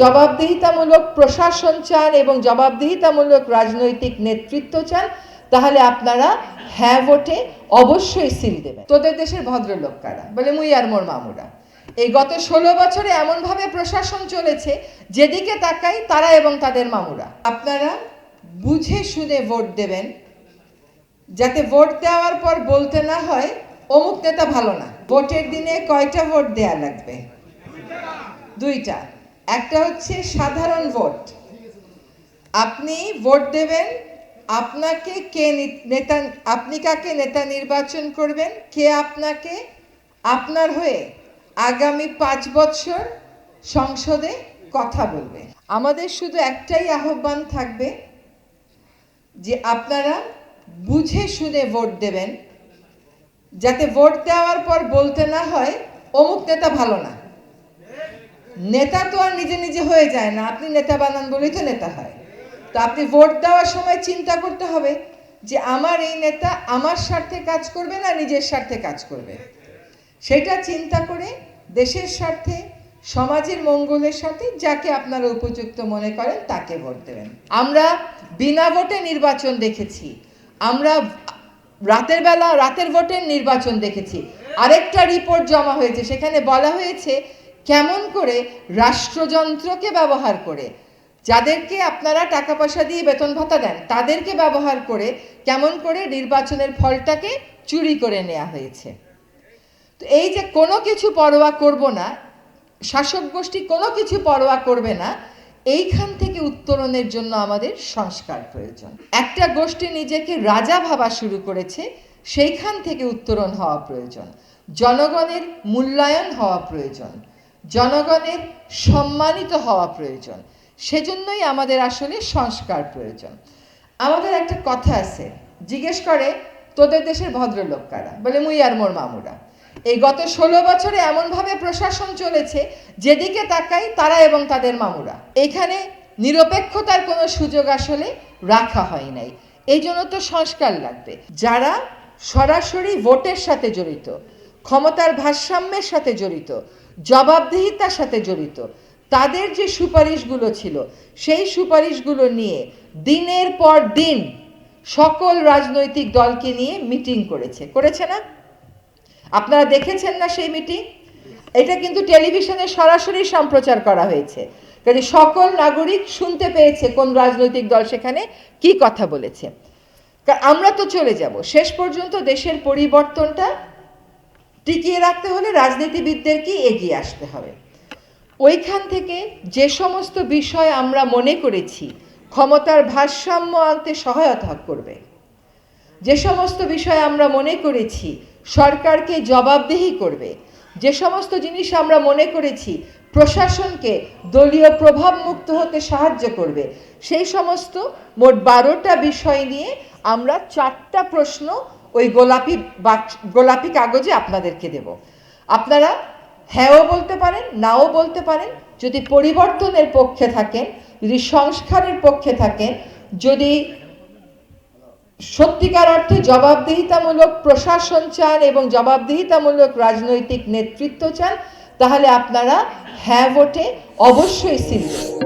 জবাবদিহিতামূলক প্রশাসন চান এবং জবাবদিহিতামূলক রাজনৈতিক নেতৃত্ব চান, তাহলে আপনারা হ্যাঁ ভোটে অবশ্যই সিল দেবেন। তোদের দেশের ভদ্রলোক কারা বলে মুই আর মোর মামুরা। এই গত ষোলো বছরে এমনভাবে প্রশাসন চলেছে, যেদিকে তাকাই তারা এবং তাদের মামুরা। আপনারা বুঝে শুনে ভোট দেবেন, যাতে ভোট দেওয়ার পর বলতে না হয়, অমুক নেতা ভালো না। ভোটের দিনে কয়টা ভোট দেয়া লাগবে? দুইটা। একটা হচ্ছে সাধারণ ভোট। আপনি ভোট দেবেন, আপনাকে কে নেতা, আপনি কাকে নেতা নির্বাচন করবেন, কে আপনাকে, আপনার হয়ে আগামী পাঁচ বছর সংসদে কথা বলবে। আমাদের শুধু একটাই আহ্বান থাকবে যে আপনারা বুঝে শুনে ভোট দেবেন। যাতে ভোট দেওয়ার পর বলতে না হয়, অমুক নেতা ভালো না। নেতা তো আর নিজে নিজে হয়ে যায় না। আপনি নেতা বানান বলেই তো নেতা হয়। তো আপনি ভোট দেওয়ার সময় চিন্তা করতে হবে যে আমার এই নেতা আমার স্বার্থে কাজ করবে না নিজের স্বার্থে কাজ করবে? সেটা চিন্তা করে দেশের স্বার্থে, সমাজের মঙ্গলের সাথে যাকে আপনারা উপযুক্ত মনে করেন তাকে ভোট দেবেন। আমরা বিনা ভোটে নির্বাচন দেখেছি। আমরা রাতের বেলা রাতের ভোটের নির্বাচন দেখেছি। আরেকটা রিপোর্ট জমা হয়েছে। সেখানে বলা হয়েছে কেমন করে রাষ্ট্রযন্ত্রকে ব্যবহার করে? যাদেরকে আপনারা টাকা পয়সা দিয়ে বেতন ভাতা দেন, তাদেরকে ব্যবহার করে কেমন করে নির্বাচনের ফলটাকে চুরি করে নেওয়া হয়েছে? তো এই যে কোনো কিছু পরোয়া করব না, শাসক গোষ্ঠী কোনো কিছু পরোয়া করবে না, এইখান থেকে উত্তরণের জন্য আমাদের সংস্কার প্রয়োজন। একটা গোষ্ঠী নিজেকে রাজা ভাবা শুরু করেছে, সেইখান থেকে উত্তরণ হওয়া প্রয়োজন। জনগণের মূল্যায়ন হওয়া প্রয়োজন। জনগণের সম্মানিত হওয়া প্রয়োজন। সেজন্যই আমাদের আসলে সংস্কার প্রয়োজন। আমাদের একটা কথা আছে, জিজ্ঞেস করে, তোদের দেশের ভদ্রলোক কারা? বলে, মুই আর মোর মামুরা। এই গত ষোলো বছরে এমনভাবে প্রশাসন চলেছে, যেদিকে তাকাই তারা এবং তাদের মামুরা। এখানে নিরপেক্ষতার কোনো সুযোগ আসলে রাখা হয় নাই। এই জন্য তো সংস্কার লাগবে। যারা সরাসরি ভোটের সাথে জড়িত ক্ষমতার ভারসাম্যের সাথে জড়িত, জবাবদিহিতার সাথে জড়িত। তাদের যে সুপারিশগুলো ছিল, সেই সুপারিশগুলো নিয়ে দিনের পর দিন সকল রাজনৈতিক দলকে নিয়ে মিটিং করেছে। করেছে না? আপনারা দেখেছেন না সেই মিটিং? এটা কিন্তু টেলিভিশনে সরাসরি সম্প্রচার করা হয়েছে। কাজে সকল নাগরিক শুনতে পেয়েছে কোন রাজনৈতিক দল সেখানে কি কথা বলেছে। আমরা তো চলে যাব। শেষ পর্যন্ত দেশের পরিবর্তনটা টিকিয়ে রাখতে হলে রাজনীতিবিদদেরকেই এগিয়ে আসতে হবে? ওইখান থেকে যে সমস্ত বিষয় আমরা মনে করেছি, ক্ষমতার ভারসাম্য আনতে সহায়তা করবে। যে সমস্ত বিষয় আমরা মনে করেছি, সরকারকে জবাবদিহি করবে। যে সমস্ত জিনিস আমরা মনে করেছি, প্রশাসনকে দলীয় প্রভাব মুক্ত হতে সাহায্য করবে, সেই সমস্ত মোট বারোটা বিষয় নিয়ে আমরা চারটা প্রশ্ন ওই গোলাপি বাক্স গোলাপি কাগজে আপনাদেরকে দেব। আপনারা হ্যাঁও বলতে পারেন, নাও বলতে পারেন, যদি পরিবর্তনের পক্ষে থাকেন, যদি সংস্কারের পক্ষে থাকেন, যদি সত্যিকার অর্থে জবাবদিহিতামূলক প্রশাসন চান এবং জবাবদিহিতামূলক রাজনৈতিক নেতৃত্ব চান, তাহলে আপনারা হ্যাঁ ভোটে অবশ্যই দেবেন